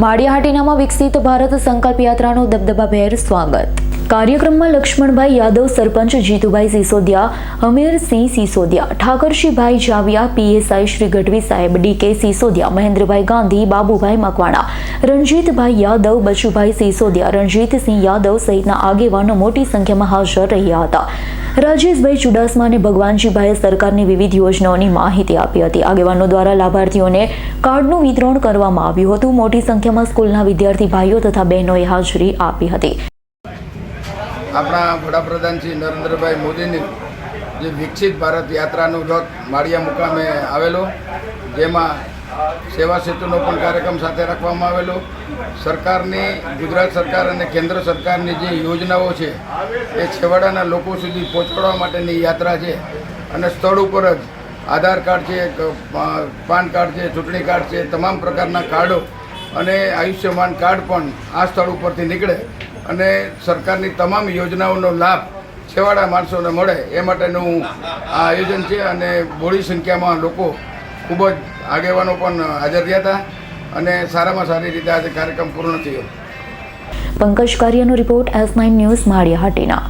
માળિયાહાટીનામાં વિકસિત ભારત સંકલ્પ યાત્રાનું દબદબાભેર સ્વાગત. કાર્યક્રમમાં લક્ષ્મણભાઈ યાદવ, સરપંચ જીતુભાઈ સિસોદિયા હમીરસિંહ સિસોદિયા ઠાકરશીભાઈ જાવિયા, પીએસઆઈ શ્રી ગઢવી સાહેબ, ડીકે સિસોદિયા, મહેન્દ્રભાઈ ગાંધી, બાબુભાઈ મકવાણા, રણજીતભાઈ યાદવ, બચુભાઈ સિસોદિયા, રણજીતસિંહ યાદવ સહિતના આગેવાનો મોટી સંખ્યામાં હાજર રહ્યા હતા. રાજેશભાઈ ચુડાસમા અને ભગવાનજીભાઈએ સરકારની વિવિધ યોજનાઓની માહિતી આપી હતી. આગેવાનો દ્વારા લાભાર્થીઓને કાર્ડનું વિતરણ કરવામાં આવ્યું હતું. મોટી સંખ્યામાં સ્કૂલના વિદ્યાર્થી ભાઈઓ તથા બહેનોએ હાજરી આપી હતી. આપણા વડાપ્રધાન શ્રી નરેન્દ્રભાઈ મોદીની જે વિકસિત ભારત યાત્રાનો રથ માળિયા મુકામે આવેલો, જેમાં સેવા સેતુનો પણ કાર્યક્રમ સાથે રાખવામાં આવેલો. સરકારની, ગુજરાત સરકાર અને કેન્દ્ર સરકારની જે યોજનાઓ છે, એ છેવાડાના લોકો સુધી પહોંચાડવા માટેની યાત્રા છે. અને સ્થળ ઉપર જ આધાર કાર્ડ છે પાન કાર્ડ છે, ચૂંટણી કાર્ડ છે, તમામ પ્રકારના કાર્ડો અને આયુષ્યમાન કાર્ડ પણ આ સ્થળ ઉપરથી નીકળે. અને સરકારની તમામ યોજનાઓનો લાભ છેવાડા માણસોને મળે એ માટેનું આ આયોજન છે અને બોડી સંખ્યામાં લોકો ખૂબ જ આગેવાનો પણ હાજર રહ્યા હતા અને સારામાં સારી રીતે આજે કાર્યક્રમ પૂર્ણ થયો. Pankaj કારિયાનો report S nine news Maliyahatina